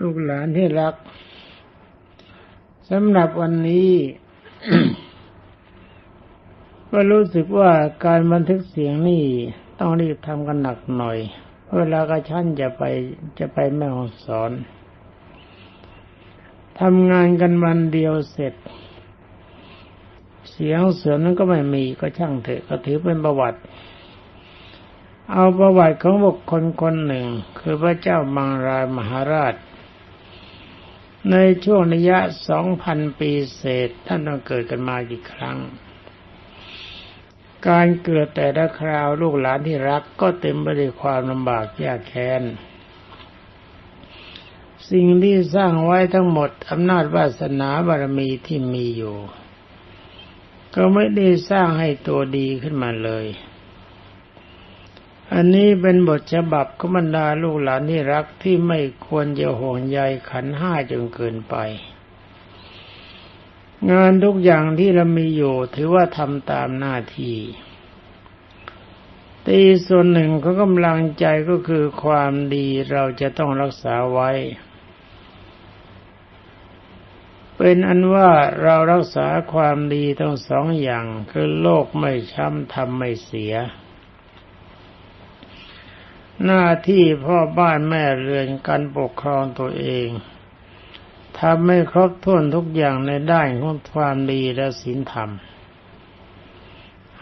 ลูกหลานที่รักสำหรับวันนี้ ก็รู้สึกว่าการบันทึกเสียงนี่ต้องรีบทำกันหนักหน่อย เวลากระชั้นจะไปจะไปแม่ห้องสอนทำงานกันวันเดียวเสร็จ เสียงเสือนั้นก็ไม่มีก็ช่างเถอะก็ถือเป็นประวัติ เอาประวัติของบุคคลคนหนึ่ง คือพระเจ้ามังรายมหาราช ในช่วงระยะสองพันปีเศษท่านต้องเกิดกันมากี่ครั้ง การเกิดแต่ละคราวลูกหลานที่รักก็เต็มไปด้วยความลำบากยากแค้น สิ่งที่สร้างไว้ทั้งหมดอำนาจวาสนาบารมีที่มีอยู่ ก็ไม่ได้สร้างให้ตัวดีขึ้นมาเลย อันนี้เป็นบทฉบับก็บรรดาลูกหลานที่รักที่ไม่ควรจะห่วงใยขันห้าจนเกินไป งานทุกอย่างที่เรามีอยู่ถือว่าทำตามหน้าที่ตีส่วนหนึ่งของกำลังใจก็คือความดีเราจะต้องรักษาไว้ เป็นอันว่าเรารักษาความดีทั้งสองอย่างคือโลกไม่ช้ำทำไม่เสีย หน้าที่พ่อบ้านแม่เรือนการปกครองตัวเองทำไม่ครบถ้วนทุกอย่างในด้านของความดีและศีลธรรม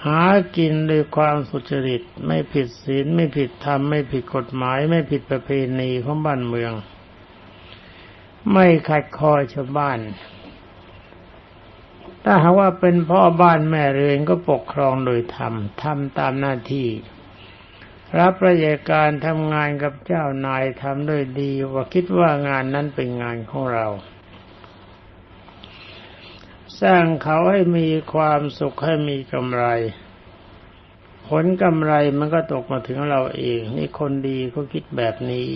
หากินด้วยความสุจริตไม่ผิดศีลไม่ผิดธรรม ไม่ผิดกฎหมาย ไม่ผิดประเพณีของบ้านเมือง ไม่ขัดคอชาวบ้าน ถ้าหากว่าเป็นพ่อบ้านแม่เรือนก็ปกครองโดยธรรมทำตามหน้าที่ รับราชการทำงานกับเจ้านายทำด้วยดีว่าคิดว่างานนั้นเป็นงานของเรา สร้างเขาให้มีความสุขให้มีกำไร ผลกำไรมันก็ตกมาถึงเราเอง นี่คนดีเขาคิดแบบนี้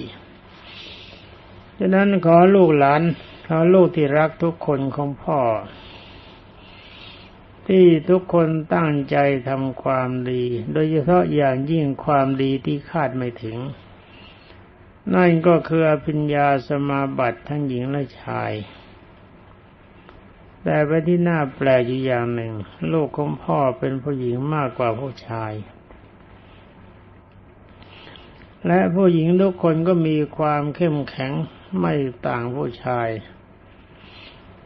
ดังนั้นขอลูกหลานขอลูกที่รักทุกคนของพ่อ ที่ทุกคนตั้งใจทำความดี โดยเฉพาะอย่างยิ่งความดีที่คาดไม่ถึง นั่นก็คืออภิญญาสมาบัติทั้งหญิงและชาย แต่ไปที่น่าแปลกอยู่อย่างหนึ่ง ลูกของพ่อเป็นผู้หญิงมากกว่าผู้ชาย และผู้หญิงทุกคนก็มีความเข้มแข็งไม่ต่างผู้ชาย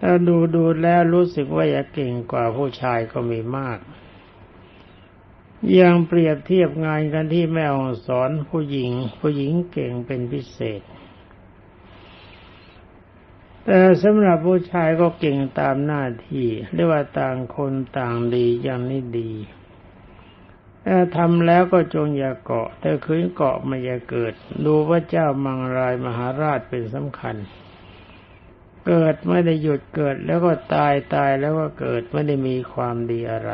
ถ้าดูดูแล้วรู้สึกว่าอยากเก่งกว่าผู้ชายก็มีมาก ยังเปรียบเทียบงานกันที่แม่องสอนผู้หญิง ผู้หญิงเก่งเป็นพิเศษ แต่สำหรับผู้ชายก็เก่งตามหน้าที่เรียกว่าต่างคนต่างดีอย่างนี้ดีถ้าทำแล้วก็จงอย่าเกาะ แต่คืนเกาะไม่อย่าเกิด ดูว่าเจ้ามังรายมหาราชเป็นสำคัญ เกิดไม่ได้หยุดเกิดแล้วก็ตายตายแล้วก็เกิดไม่ได้มีความดีอะไร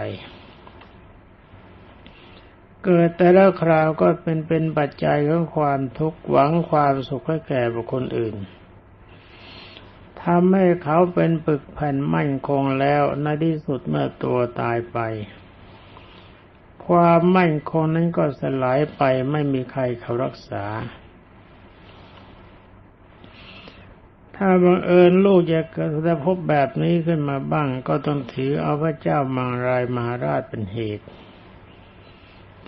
เกิดแต่ละคราวก็เป็นเป็นปัจจัยของความทุกข์หวังความสุขให้แก่บุคคลอื่นทำให้เขาเป็นปึกแผ่นมั่นคงแล้วในที่สุดเมื่อตัวตายไป ความมั่นคงนั้นก็สลายไปไม่มีใครเขารักษา ถ้าบังเอิญลูกจะเกิดพบแบบนี้ขึ้นมาบ้าง ก็ต้องถือเอาพระเจ้ามังรายมหาราชเป็นเหตุ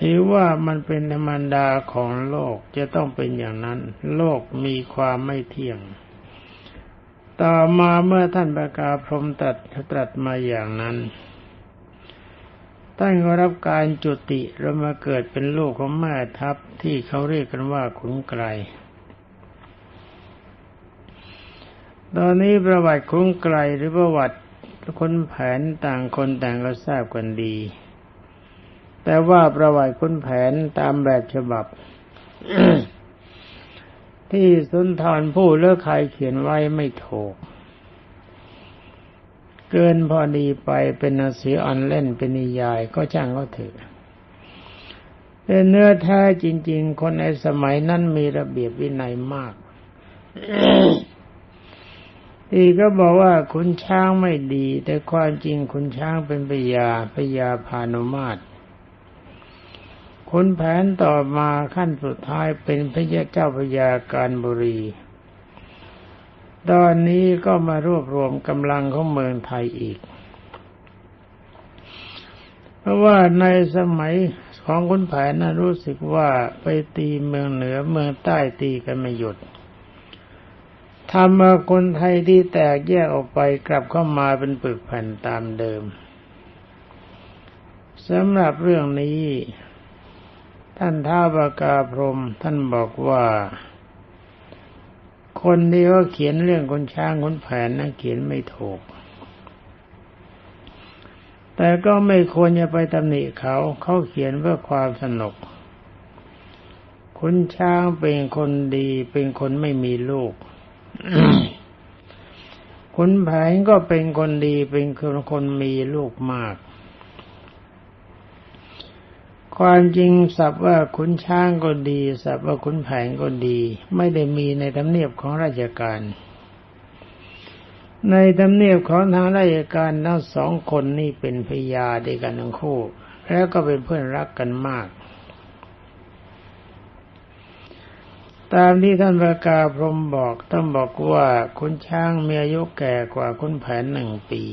ถือว่ามันเป็นธรรมดาของโลกจะต้องเป็นอย่างนั้น โลกมีความไม่เที่ยง ต่อมาเมื่อท่านประกาศพรมตัดตรัสมาอย่างนั้นท่านก็รับการจุติเรามาเกิดเป็นลูกของแม่ทัพที่เขาเรียกกันว่าขุนไกร ตอนนี้ประวัติขุนไกรหรือประวัติคนแผนต่างคนต่างก็ทราบกันดี แต่ว่าประวัติคนแผนตามแบบฉบับ ที่สุนทรผู้เลือกใครเขียนไว้ไม่ถูก เกินพอดีไปเป็นหนังสืออ่อนเล่นเป็นนิยายก็ช่างก็เถอะแต่เนื้อแท้จริง ๆ คนในสมัยนั้นมีระเบียบวินัยมาก อีกก็บอกว่าคุณช้างไม่ดี แต่ความจริงคุณช้างเป็นปยาปยาพานุมาตรคนแผนต่อมาขั้นสุดท้ายเป็นพระเจ้าพยาการบุรี ตอนนี้ก็มารวบรวมกำลังของเมืองไทยอีก เพราะว่าในสมัยของคุณแผนนะรู้สึกว่าไปตีเมืองเหนือเมืองใต้ตีกันไม่หยุด ทำมาคนไทยที่แตกแยกออกไปกลับเข้ามาเป็นปึกแผ่นตามเดิมสำหรับเรื่องนี้ ท่านท้าวบากาพรมท่านบอกว่า คนที่เขาเขียนเรื่องคนช้างคนแผนนะเขียนไม่ถูก แต่ก็ไม่ควรจะไปตำหนิเขาเขาเขียนเพื่อความสนุกคุณช้างเป็นคนดีเป็นคนไม่มีลูก คุณแผนก็เป็นคนดีเป็นคนคนมีลูกมาก ความจริงสับว่าขุนช้างก็ดีสับว่าขุนแผนก็ดี ไม่ได้มีในทำเนียบของราชการ ในทำเนียบของทางราชการทั้งสองคนนี่เป็นพยาดีกันทั้งคู่ แล้วก็เป็นเพื่อนรักกันมาก ตามที่ท่านพระกาพรมบอกท่านบอกว่าคุณช้างมีอายุแก่กว่าคุณแผนหนึ่งปี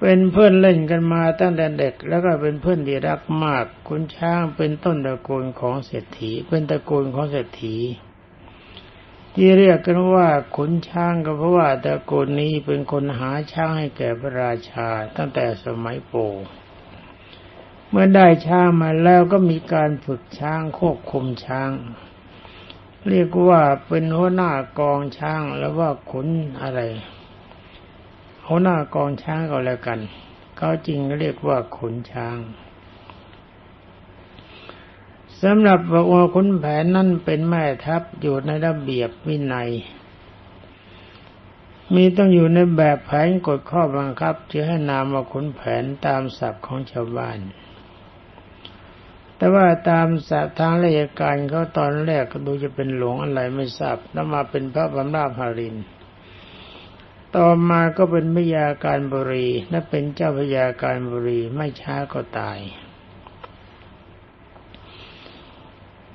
เป็นเพื่อนเล่นกันมาตั้งแต่เด็กแล้วก็เป็นเพื่อนที่รักมาก คุณช้างเป็นต้นตระกูลของเศรษฐี เป็นตระกูลของเศรษฐี ที่เรียกกันว่าขุนช้างก็เพราะว่าตระกูลนี้เป็นคนหาช้างให้แก่พระราชาตั้งแต่สมัยโป เมื่อได้ช้างมาแล้วก็มีการฝึกช้างควบคุมช้าง เรียกว่าเป็นหัวหน้ากองช้างแล้วว่าขุนอะไรหัวหน้ากองช้างก็แล้วกันเขาจริงเรียกว่าขุนช้างสำหรับว่าขุนแผนนั่นเป็นแม่ทัพอยู่ในระเบียบวินัย มีต้องอยู่ในแบบแผนกฎข้อบังคับจะให้นามว่าขุนแผนตามศัพท์ของชาวบ้าน แต่ว่าตามสัทางราชการเขาตอนแรกก็ดูจะเป็นหลวงอะไรไม่ทราบ แล้วมาเป็นพระบรมราภาริน ต่อมาก็เป็นพยาการบรีและเป็นเจ้าพยาการบรีไม่ช้าก็ตาย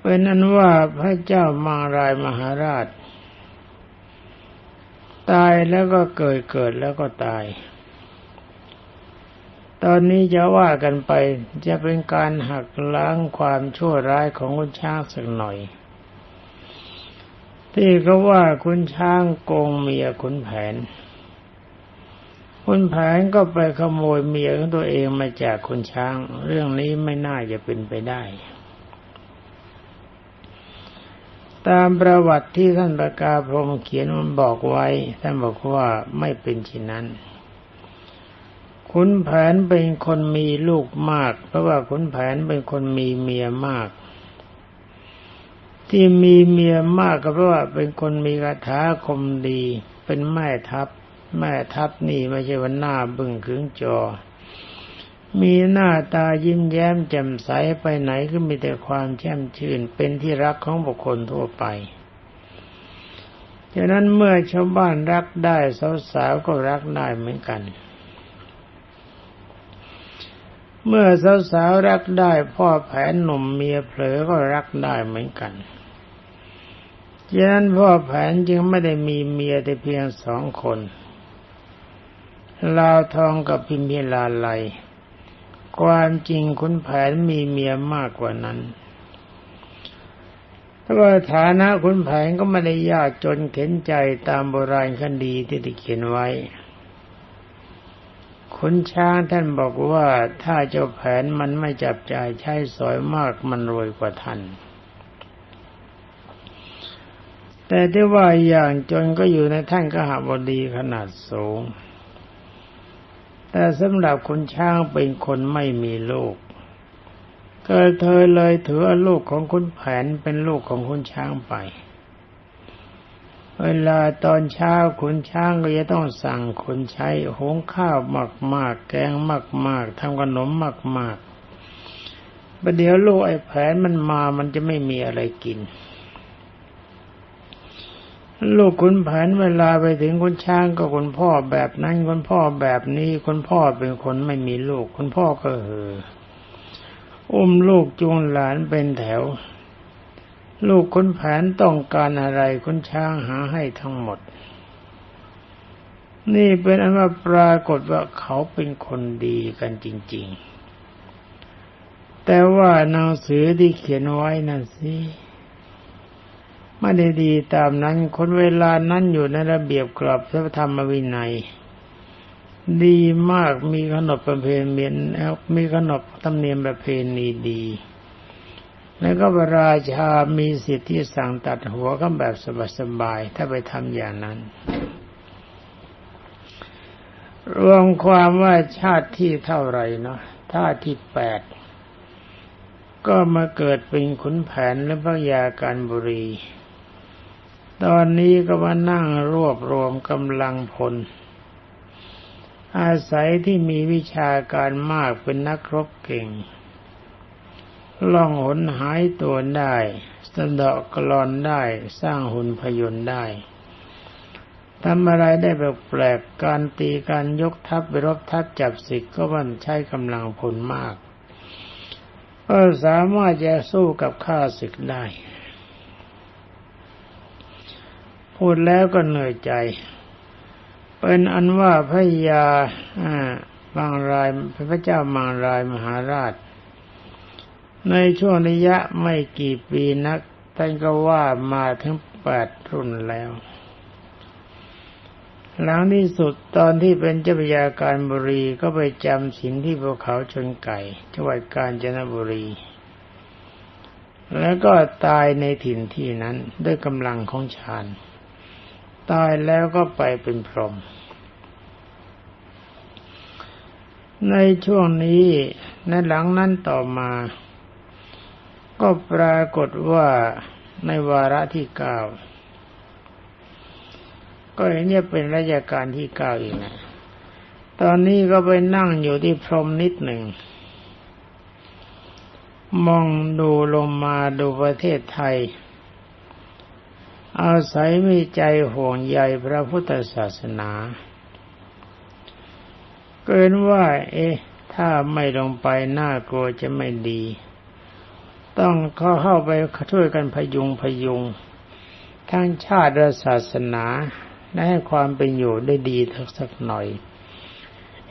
เป็นอันว่าพระเจ้ามารายมหาราช ตายแล้วก็เกิดเกิดแล้วก็ตาย ตอนนี้จะว่ากันไปจะเป็นการหักล้างความชั่วร้ายของคุณช้างสักหน่อย ที่เขาว่าคุณช้างโกงเมียคุณแผน คุณแผนก็ไปขโมยเมียของตัวเองมาจากคุณช้าง เรื่องนี้ไม่น่าจะเป็นไปได้ ตามประวัติที่ท่านประกาพรมเขียนมันบอกไว้ท่านบอกว่าไม่เป็นเช่นนั้น ขุนแผนเป็นคนมีลูกมาก เพราะว่าขุนแผนเป็นคนมีเมียมาก ที่มีเมียมากก็เพราะว่าเป็นคนมีคาถาคมดี เป็นแม่ทัพ แม่ทัพนี่ไม่ใช่วันหน้าบึ้งขึงจอ มีหน้าตายิ้มแย้มแจ่มใสไปไหนก็มีแต่ความแช่มชื่น เป็นที่รักของบุคคลทั่วไปฉะนั้นเมื่อชาวบ้านรักได้สาวๆก็รักได้เหมือนกัน เมื่อสาวๆรักได้ พ่อแผนหนุ่มเมียเผลอก็รักได้เหมือนกันฉะนั้นพ่อแผนจึงไม่ได้มีเมียแต่เพียงสองคนลาวทองกับพิมพิลาไลความจริงคุณแผนมีเมียมากกว่านั้นแต่ว่าฐานะคุณแผนก็ไม่ได้ยากจนเข็นใจตามโบราณคดีที่ได้เขียนไว้ ขุนช้างท่านบอกว่าถ้าเจ้าแผนมันไม่จับจ่ายใช้สอยมากมันรวยกว่าท่าน แต่ที่ว่าอย่างจนก็อยู่ในท่านกหาบดีขนาดสูง แต่สำหรับคุณช้างเป็นคนไม่มีลูกก็เธอเลยถือลูกของคุณแผนเป็นลูกของคุณช้างไป เวลาตอนเช้าขุนช้างก็จะต้องสั่งคนใช้หุงข้าวมากๆ แกงมากๆทำขนมมากๆประเดี๋ยวลูกไอ้แผนมันมามันจะไม่มีอะไรกิน ลูกคุณแผนเวลาไปถึงคุณช้างก็คุณพ่อแบบนั้นคุณพ่อแบบนี้คุณพ่อเป็นคนไม่มีลูก คุณพ่อก็เห่ออุ้มลูกจูงหลานเป็นแถว ลูกขุนแผนต้องการอะไรขุนช้างหาให้ทั้งหมด นี่เป็นอันว่าปรากฏว่าเขาเป็นคนดีกันจริง ๆ แต่ว่าหนังสือที่เขียนไว้นั่นสิไม่ได้ดีตามนั้น คนเวลานั้นอยู่ในระเบียบกรอบพระธรรมวินัย ดีมากมีขนบประเพณีมีขนบธรรมเนียมประเพณีดี แล้วก็พระราชามีสิทธิสั่งตัดหัวก็แบบสบายๆถ้าไปทำอย่างนั้น รวมความว่าชาติที่เท่าไรเนาะชาติที่แปดก็มาเกิดเป็นขุนแผนและพระยาการบุรี ตอนนี้ก็มานั่งรวบรวมกำลังพล อาศัยที่มีวิชาการมากเป็นนักรบเก่ง ล่องหนหายตัวได้สะดอกกลอนได้ สร้างหุ่นพยนต์ได้ทำอะไรได้แบบแปลกการตีการยกทัพไปรบทัพจับศึกก็มันใช้กำลังพลมาก ก็สามารถจะสู้กับข้าศึกได้ พูดแล้วก็เหนื่อยใจ เป็นอันว่าพระยาบางรายพระเจ้าบางรายมหาราช ในช่วงระยะไม่กี่ปีนักท่านก็ว่ามาถึงแปดรุ่นแล้ว หลังที่สุดตอนที่เป็นเจ้าพยาการบุรีก็ไปจำสินที่ภูเขาชนไก่จังหวัดกาญจนบุรี แล้วก็ตายในถิ่นที่นั้นด้วยกำลังของฌานตายแล้วก็ไปเป็นพรหมในช่วงนี้ในหลังนั้นต่อมา ก็ปรากฏว่าในวาระที่เก้าก็เห็นจะเป็นราชการที่เก้าอีกนะตอนนี้ก็ไปนั่งอยู่ที่พรมนิดหนึ่ง มองดูลงมาดูประเทศไทย อาศัยมีใจห่วงใยพระพุทธศาสนาเกินว่า เอ๊ะ ถ้าไม่ลงไปน่ากลัวจะไม่ดี ต้องเข้าเข้าไปช่วยกันพยุงพยุง ทั้งชาติและศาสนาและให้ความเป็นอยู่ได้ดีทักสักหน่อย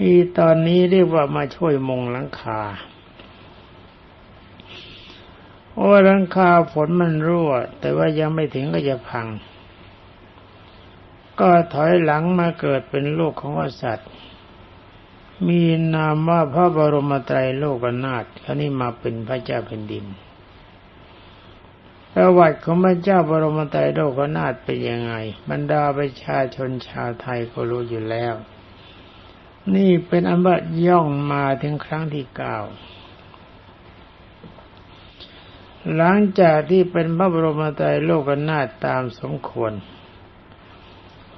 อีตอนนี้เรียกว่ามาช่วยมงหลังคาโอ้หลังคาฝนมันรั่ว แต่ว่ายังไม่ถึงก็จะพัง ก็ถอยหลังมาเกิดเป็นลูกของวสัตว์มีนามว่าพระบรมไตรโลกนาถครนี้มาเป็นพระเจ้าแผ่นดิน ประวัติของพระเจ้าบรมไตรโลกนาถเป็นยังไง บรรดาประชาชนชาวไทยก็รู้อยู่แล้ว นี่เป็นอันว่าย่องมาถึงครั้งที่เก้าหลังจากที่เป็นพระบรมไตรโลกนาถตามสมควร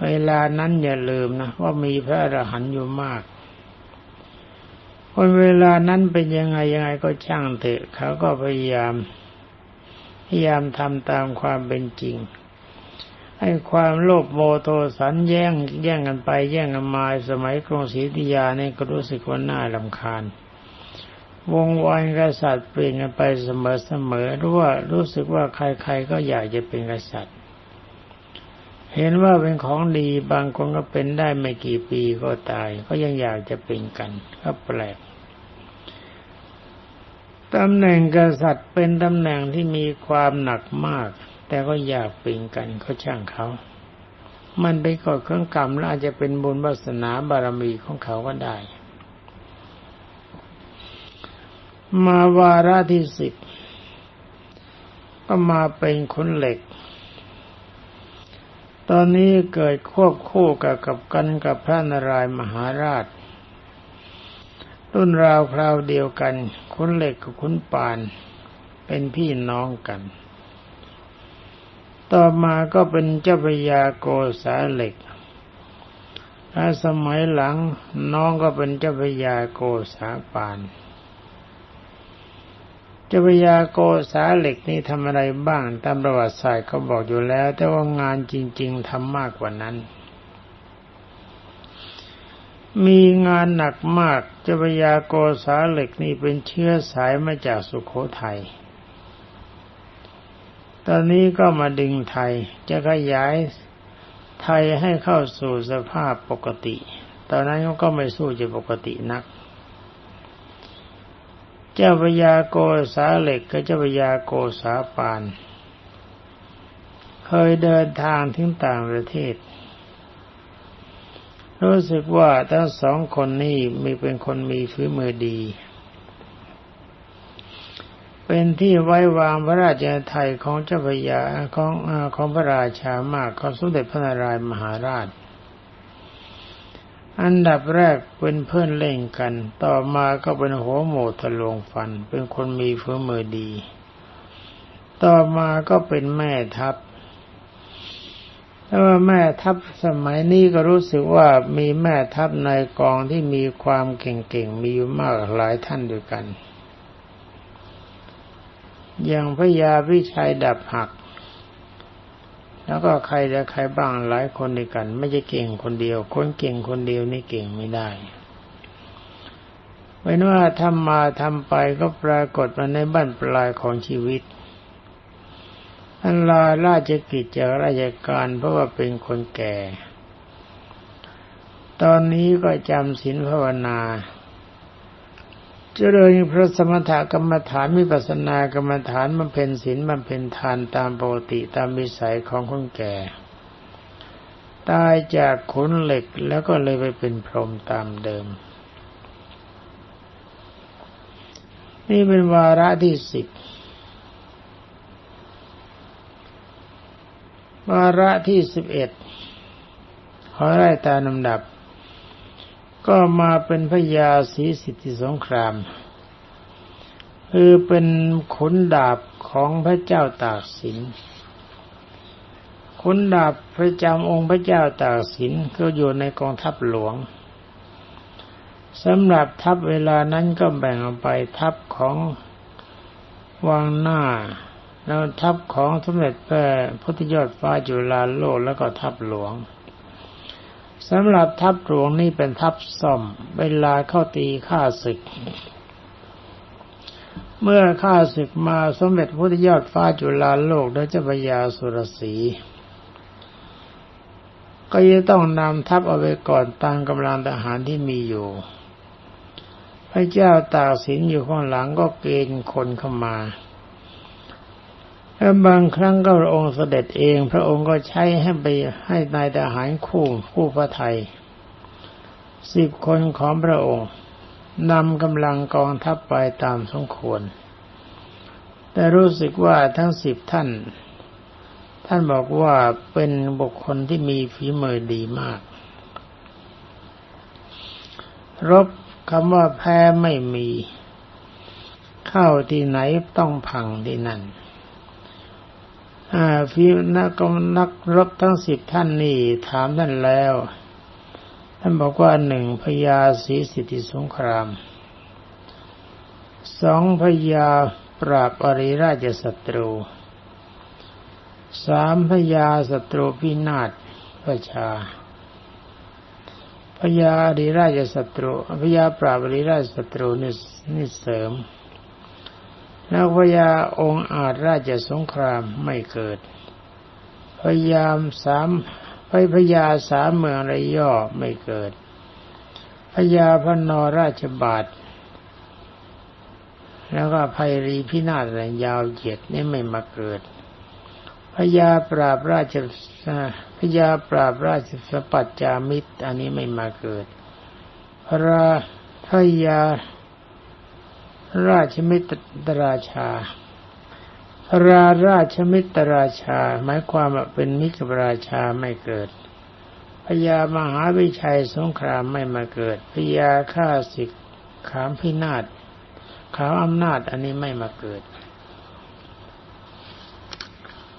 เวลานั้นอย่าลืมนะว่ามีพระอรหันต์อยู่มากคนเวลานั้นเป็นยังไงยังไงก็ช่างเถอะเขาก็พยายาม พยายามทำตามความเป็นจริงให้ความโลภโมโทสันแย่งแย่งกันไปแย่งกันมาสมัยกรุงศรีธยาเนี่ยก็รู้สึกว่าน่าลำคาญ วงวานกษัตริย์เปลี่ยนกันไปเสมอๆรู้ว่ารู้สึกว่าใครๆก็อยากจะเป็นกษัตริย์ เห็นว่าเป็นของดีบางคนก็เป็นได้ไม่กี่ปีก็ตาย ก็ยังอยากจะเป็นกันก็แปลก ตำแหน่งกษัตริย์เป็นตำแหน่งที่มีความหนักมาก แต่ก็อยากเป็นกันก็ช่างเขา มันเป็นกฎเครื่องกรรมและอาจจะเป็นบุญวาสนาบารมีของเขาก็ได้ มาวาระที่สิบก็มาเป็นคนเหล็ก ตอนนี้เกิดควบคู่กับกับกันกับพระนารายมหาราช รุ่นราวคราวเดียวกันคุนเหล็กกับคุนปาน เป็นพี่น้องกัน ต่อมาก็เป็นเจ้าพยาโกษาเหล็กและสมัยหลังน้องก็เป็นเจ้าพยาโกษาปาน เจ้าพยาโกษาเหล็กนี่ทำอะไรบ้างตามประวัติศาสตร์เขาบอกอยู่แล้ว แต่ว่างานจริง ๆทำมากกว่านั้น มีงานหนักมากเจ้าพยาโกษาเหล็กนี่เป็นเชื้อสายมาจากสุขโขทยัย ตอนนี้ก็มาดึงไทย จะขยายไทยให้เข้าสู่สภาพปกติ ตอนนั้นก็ไม่สู้จะปกตินัก เจ้าพญาโกษาเหล็กกับเจ้าพญาโกษาปาน เคยเดินทางถึงต่างประเทศ รู้สึกว่าทั้งสองคนนี้มีเป็นคนมีฝีมือดี เป็นที่ไว้วางพระราชาไทยของเจ้าพยาของอของพระราชามากของสมเด็จพระนารายมหาราช อันดับแรกเป็นเพื่อนเล่นกัน ต่อมาก็เป็นหัวโหมทะลวงฟัน เป็นคนมีฝีมือดี ต่อมาก็เป็นแม่ทัพ แต่ว่าแม่ทัพสมัยนี้ก็รู้สึกว่ามีแม่ทัพในกองที่มีความเก่งๆ มีอยู่มากหลายท่านด้วยกัน อย่างพระยาพิชัยดับหัก แล้วก็ใครจะใครบ้างหลายคนด้วยกัน ไม่ใช่เก่งคนเดียว คนเก่งคนเดียวนี่เก่งไม่ได้เป็นว่าทำมาทำไปก็ปรากฏมาในบ้านปลายของชีวิต ลาราชกิจจากราชการเพราะว่าเป็นคนแก่ ตอนนี้ก็จำศีลภาวนา เจริญพระสมถกรรมฐานมิปัสนากรรมฐานมันเป็นศีลมันเป็นทานตามปกติตามวิสัยของคนแก่ ตายจากขนเหล็กแล้วก็เลยไปเป็นพรหมตามเดิม นี่เป็นวาระที่สิบ วาระที่สิบเอ็ดขอไล่ตามลำดับ ก็มาเป็นพญาศรีสิทธิสงคราม คือเป็นขุนดาบของพระเจ้าตากสินขุนดาบพระจำองค์พระเจ้าตากสินก็อยู่ในกองทัพหลวงสำหรับทัพเวลานั้นก็แบ่งออกไปทัพของวังหน้า แล้วทัพของสมเด็จพระพุทธยอดฟ้าจุฬาโลกแล้วก็ทัพหลวงสำหรับทัพหลวงนี่เป็นทัพซ่อม เวลาเข้าตีข้าศึก เมื่อข้าศึกมาสมเด็จพุทธยอดฟ้าจุฬาโลกและเจ้าพยาสุรศรีก็จะต้องนำทัพเอาไว้ก่อนตามกำลังทหารที่มีอยู่ พระเจ้าตากสินอยู่ข้างหลังก็เกณฑ์คนเข้ามา แล้วบางครั้งก็พระองค์เสด็จเอง พระองค์ก็ใช้ให้ไปให้นายทหารคู่คู่พระไทยสิบคนของพระองค์นำกำลังกองทัพไปตามสมควร แต่รู้สึกว่าทั้งสิบท่าน ท่านบอกว่าเป็นบุคคลที่มีฝีมือดีมาก รบคำว่าแพ้ไม่มี เข้าที่ไหนต้องพังที่นั่น ฟีนักนักรบทั้งสิบท่านนี่ถามท่านแล้ว ท่านบอกว่าหนึ่งพญาศรีสิทธิสงครามสองพญาปราบอริราชศัตรูสามพญาศัตรูพินาศประชาพญาอริราชศัตรูพญาปราบอริราชศัตรูนี่นี่เสริม แล้วพญาองค์อาจราชสงครามไม่เกิด พยายามสามไปพญาสามเมืองไรย่อไม่เกิดพญาพนอราชบาท แล้วก็ภัยรีพินาศแรงยาวเหยียดนี่ไม่มาเกิดพญาปราบราชพญาปราบราชสปัจจามิตร อันนี้ไม่มาเกิด พระพญา ราชมิตรราชาพระราชมิตรราชา หมายความว่าเป็นมิตรราชาไม่เกิดพญามหาวิชัยสงครามไม่มาเกิดพญาข้าศึกขามพินาศขาวอำนาจอันนี้ไม่มาเกิด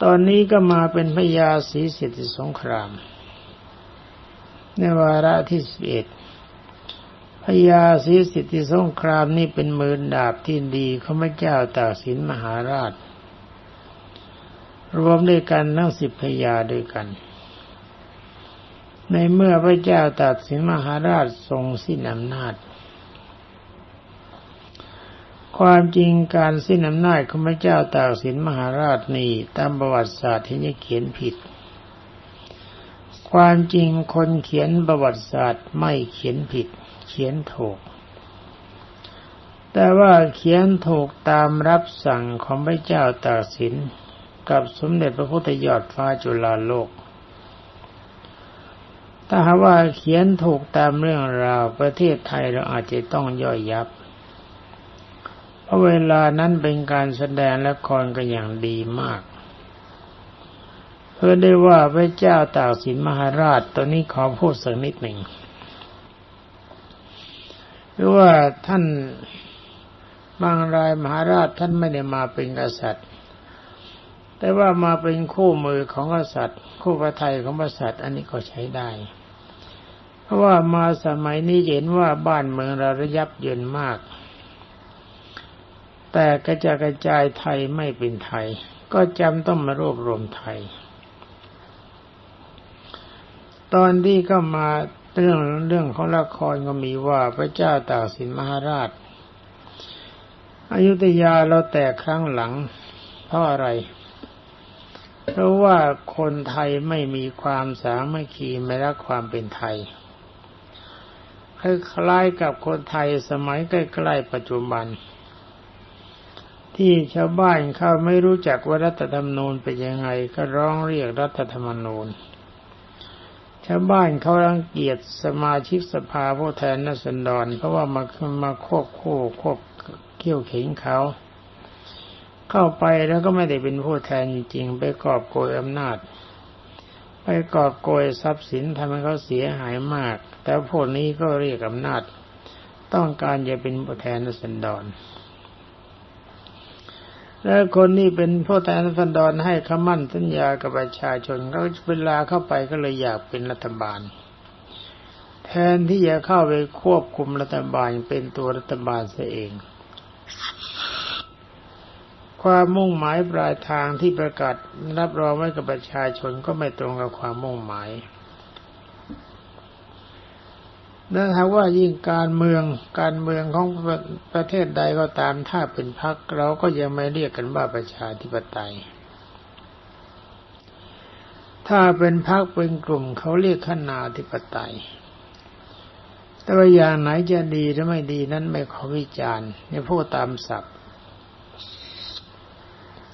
ตอนนี้ก็มาเป็นพญาศรีสิทธิสงคราม ในวาระที่สิบเอ็ด พญาศรีสิทธิสงครามนี่เป็นมือดาบที่ดีเขาไม่เจ้าตากสินมหาราช รวมด้วยกันทั้งสิบพญาด้วยกัน ในเมื่อพระเจ้าตากสินมหาราชทรงสิ้นอำนาจ ความจริงการสิ้นอำนาจของพระเจ้าตากสินมหาราชนี่ตามประวัติศาสตร์ที่จะเขียนผิด ความจริงคนเขียนประวัติศาสตร์ไม่เขียนผิด เขียนถูก แต่ว่าเขียนถูกตามรับสั่งของพระเจ้าตากสินกับสมเด็จพระพุทธยอดฟ้าจุฬาโลก ถ้าหาว่าเขียนถูกตามเรื่องราวประเทศไทยเราอาจจะต้องย่อยยับ เพราะเวลานั้นเป็นการแสดงละครกันอย่างดีมาก เพื่อได้ว่าพระเจ้าตากสินมหาราชตอนนี้ขอพูดสักนิดหนึ่ง รือว่าท่านบางรายมหาราชท่านไม่ได้มาเป็นกษัตริย์ แต่ว่ามาเป็นคู่มือของกษัตริย์ คู่พระไทยของกษัตริย์อันนี้ก็ใช้ได้ เพราะว่ามาสมัยนี้เห็นว่าบ้านเมืองเราระยับเยินมาก แต่กระจายกระจายไทยไม่เป็นไทย ก็จำต้องมารวบรวมไทย ตอนที่ก็มา เรื่องเรื่องของละครก็มีว่าพระเจ้าตากสินมหาราชอายุทยาเราแตกครั้งหลัง เพราะอะไร เพราะว่าคนไทยไม่มีความสามัคคีไม่รักความเป็นไทยคล้ายๆกับคนไทยสมัยใกล้ๆปัจจุบัน ที่ชาวบ้านเขาไม่รู้จักว่ารัฐธรรมนูญเป็นยังไง ก็ร้องเรียกรัฐธรรมนูญ ชาวบ้านเขารังเกียจสมาชิกสภาผู้แทนนัสดรเพราะว่ามามาควบคู่ควบเกี่ยวเข็งเขา เข้าไปแล้วก็ไม่ได้เป็นผู้แทนจริงๆไปกอบโกยอำนาจ ไปกอบโกยทรัพย์สินทำให้เขาเสียหายมาก แต่พวกนี้ก็เรียกอำนาจ ต้องการจะเป็นผู้แทนนัสันดร แล้วคนนี้เป็นผู้แทนนัสันดรให้คำมั่นสัญญากับประชาชนเขาเวลาเข้าไปก็เลยอยากเป็นรัฐบาล แทนที่จะเข้าไปควบคุมรัฐบาลเป็นตัวรัฐบาลเสียเอง ความมุ่งหมายปลายทางที่ประกาศรับรองไว้กับประชาชนก็ไม่ตรงกับความมุ่งหมาย นั่นถ้าว่ายิ่งการเมืองการเมืองของประเทศใดก็ตามถ้าเป็นพรรคเราก็ยังไม่เรียกกันว่าประชาธิปไตย ถ้าเป็นพรรคเป็นกลุ่มเขาเรียกขนาธิปไตย แต่ว่าอย่างไหนจะดีหรือไม่ดีนั้นไม่ขอวิจารณ์เนี่ยพูดตามศัพท์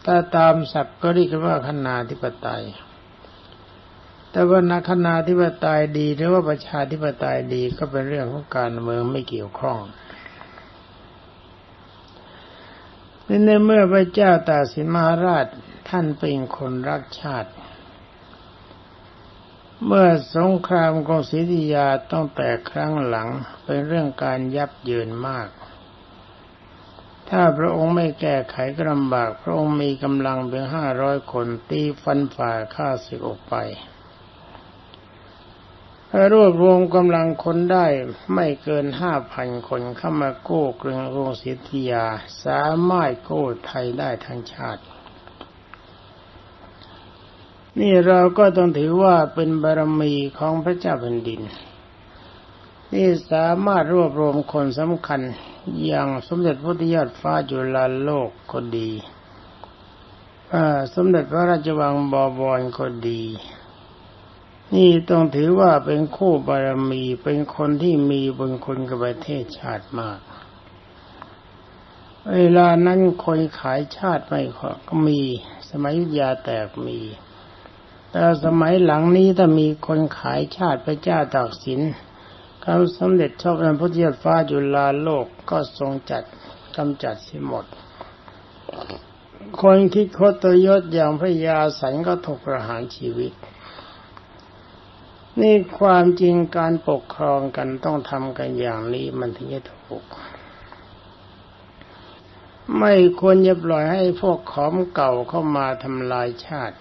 ถ้าตามศัพท์ก็เรียกว่าคณาธิปไตย แต่ว่านักคณาธิปไตยดีหรือว่าประชาธิปไตยดีก็เป็นเรื่องของการเมืองไม่เกี่ยวข้องในเมื่อพระเจ้าตากสินมหาราชท่านเป็นคนรักชาติ เมื่อสงครามกรุงศรีอยุธยาต้องแตกครั้งหลังเป็นเรื่องการยับเยินมาก ถ้าพระองค์ไม่แก้ไขก็ลำบาก พระองค์มีกำลังเพียงห้าร้อยคนตีฟันฝ่าฆ่าศึกออกไป รวบรวมกำลังคนได้ไม่เกินห้าพันคนเข้ามาโก้กรุงกรุงศรีธยา สามารถโก้ไทยได้ทั้งชาติ นี่เราก็ต้องถือว่าเป็นบารมีของพระเจ้าแผ่นดินที่สามารถรวบรวมคนสำคัญอย่างสมเด็จพระพุทธยอดฟ้าจุฬาโลกก็ดีสมเด็จพระราชวังบวรก็ดี นี่ต้องถือว่าเป็นคู่บารมีเป็นคนที่มีบุญคุณกับประเทศชาติมาก เวลานั้นคนขายชาติไม่ก็มี สมัยยุทธยาแตกมี แต่สมัยหลังนี้ถ้ามีคนขายชาติพระเจ้าตากสินเขาสำเร็จชอบเป็นพุทธิยฟ้าจุลาโลกก็ทรงจัดกำจัดสิหมด คนที่โคตรยศอย่างพระยาสันก็ถูกประหารชีวิต นี่ความจริงการปกครองกันต้องทำกันอย่างนี้มันถึงจะถูก ไม่ควรจะปล่อยให้พวกขอมเก่าเข้ามาทำลายชาติ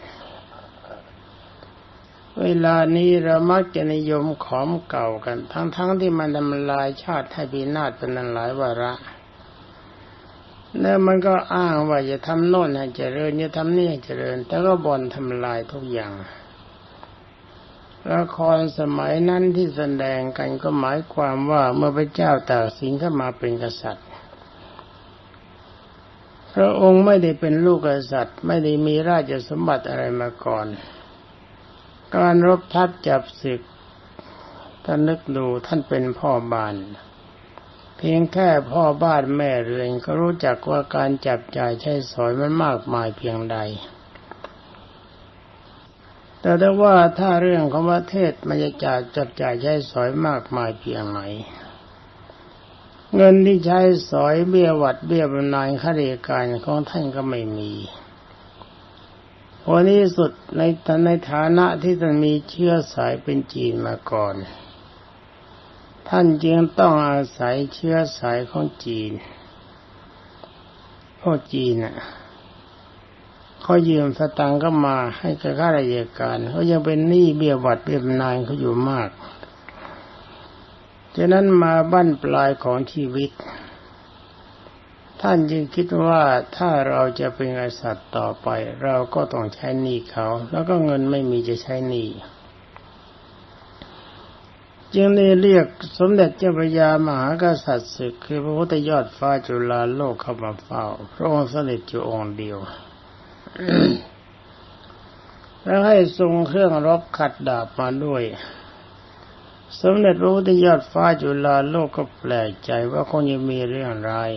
เวลานี้เรามักจะนิยมขอมเก่ากัน ทั้งๆทที่มันทำลายชาติให้พินาศเป็นนันหลายวาระแล้วมันก็อ้างว่าจะทำโน่นให้เจริญจะทำนี่ให้เจริญ แต่ก็บ่นทำลายทุกอย่าง ละครสมัยนั้นที่แสดงกันก็หมายความว่าเมื่อพระเจ้าตากสินเข้ามาเป็นกษัตริย์ พระองค์ไม่ได้เป็นลูกกษัตริย์ ไม่ได้มีราชสมบัติอะไรมาก่อน การรบทัพจับศึกท่านนึกดูท่านเป็นพ่อบ้าน เพียงแค่พ่อบ้านแม่เรือนก็รู้จักว่าการจับจ่ายใช้สอยมันมากมายเพียงใด แต่ได้ว่าถ้าเรื่องของประเทศมันจะจ่ายจับจ่ายใช้สอยมากมายเพียงไหน เงินที่ใช้สอยเบี้ยวัดเบี้ยบำนาญข้าราชการของท่านก็ไม่มีวันนี้สุดในในฐานะที่ท่านมีเชื้อสายเป็นจีนมาก่อน ท่านจึงต้องอาศัยเชื้อสายของจีนพวกจีนอะ เขายืมสตางค์ก็มาให้กับข้าราชการเขายังเป็นหนี้เบี้ยบัตรเบี้ยนายเขาอยู่มากฉะนั้นมาบั้นปลายของชีวิต ท่านจึงคิดว่าถ้าเราจะเป็นกษัตริย์ต่อไป เราก็ต้องใช้หนี้เขา แล้วก็เงินไม่มีจะใช้หนี้จึงได้เรียกสมเด็จเจ้าพระยามหากษัตริย์ศึกคือพระพุทธยอดฟ้าจุฬาโลกเข้ามาเฝ้า พระองค์เสด็จอยู่องค์เดียว แล้วให้ทรงเครื่องรบขัดดาบมาด้วย สมเด็จพระพุทธยอดฟ้าจุฬาโลกก็แปลกใจว่าคงจะมีเรื่องร้าย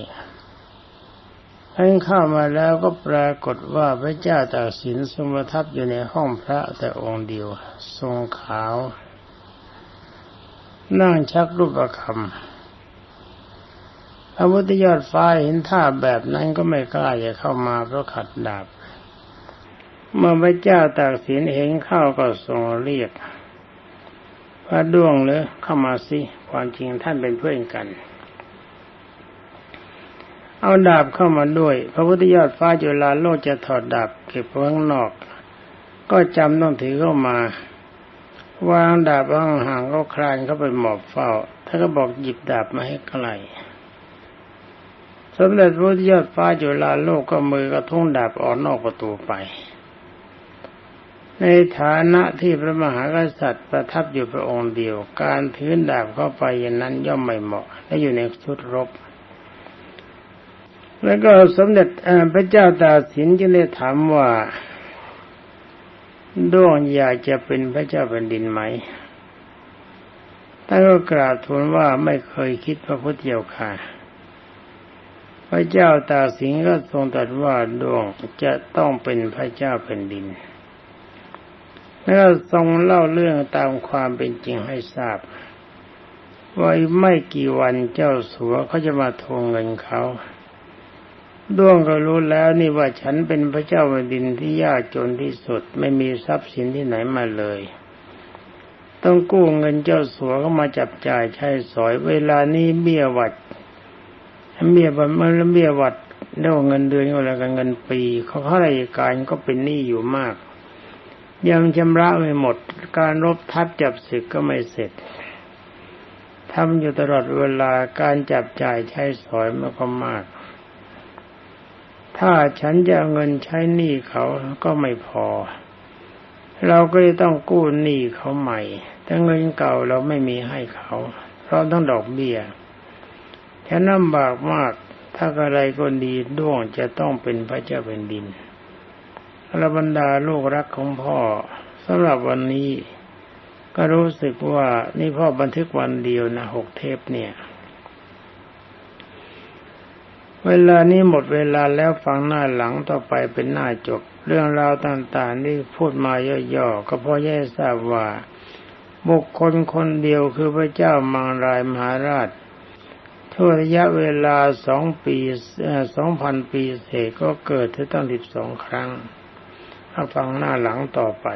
ท่านเข้ามาแล้วก็ปรากฏว่าพระเจ้าตากสินทรงประทับอยู่ในห้องพระแต่องค์เดียว ทรงขาว นั่งชักรูปประคำพระพุทธยอดฟ้าเห็นท่าแบบนั้นก็ไม่กล้าจะเข้ามาเพราะขัดดาบ เมื่อพระเจ้าตากสินเห็นเข้าก็ทรงเรียก พระด้วงเลยเข้ามาสิความจริงท่านเป็นเพื่อนกัน เอาดาบเข้ามาด้วย พระพุทธยอดฟ้าจุฬาโลกจะถอดดาบเก็บไว้ข้างนอก ก็จำต้องถือเข้ามาวางดาบว่างห่างก็คลานเข้าไปหมอบเฝ้าท่านก็บอกหยิบดาบมาให้ไกลสมเด็จพระยอดฟ้าจุฬาโลกก็มือกระทุ่งดาบออกนอกประตูไป ในฐานะที่พระมหากษัตริย์ประทับอยู่พระองค์เดียว การถือดาบเข้าไปอย่างนั้นย่อมไม่เหมาะ และอยู่ในชุดรบ แล้วก็สมเด็จพระเจ้าตาสินจึงได้ถามว่าด้วงอยากจะเป็นพระเจ้าแผ่นดินไหมท่านก็กราบทูลว่าไม่เคยคิดพระพุทธเจ้าค่ะ พระเจ้าตาสิงก็ทรงตรัสว่าดวงจะต้องเป็นพระเจ้าแผ่นดิน แล้วทรงเล่าเรื่องตามความเป็นจริงให้ทราบว่าไม่กี่วันเจ้าสัวเขาจะมาทวงเงินเขาด้วงก็รู้แล้วนี่ว่าฉันเป็นพระเจ้าแผ่นดินที่ยากจนที่สุด ไม่มีทรัพย์สินที่ไหนมาเลย ต้องกู้เงินเจ้าสัวก็มาจับจ่ายใช้สอยเวลานี้เบี้ยวัดเบี้ยบัตรมันเบี้ยวัดเรียกว่าเงินเดือนก็แล้วกันเงินปีเขาข้าราชการก็เป็นหนี้อยู่มาก ยังชำระไม่หมด การรบทับจับศึกก็ไม่เสร็จทำอยู่ตลอดเวลาการจับจ่ายใช้สอยมันก็มาก ถ้าฉันจะเอาเงินใช้หนี้เขาก็ไม่พอ เราก็จะต้องกู้หนี้เขาใหม่แต่เงินเก่าเราไม่มีให้เขา เพราะต้องดอกเบี้ยฉันลำบากมาก ถ้าอะไรก็ดีด้วงจะต้องเป็นพระเจ้าเป็นดิน รบรรดาลูกรักของพ่อสำหรับวันนี้ ก็รู้สึกว่านี่พ่อบันทึกวันเดียวนะหกเทปเนี่ย เวลานี้หมดเวลาแล้วฟังหน้าหลังต่อไปเป็นหน้าจบ เรื่องราวต่างๆที่พูดมาย่อๆก็พราะแย่ทราบว่า บุคคลคนเดียวคือพระเจ้ามังรายมหาราชทั่วระยะเวลาสองปีสองพันปีเศษก็เกิดถึงตั้งสิบสองครั้ง ฟังหน้าหลังต่อไป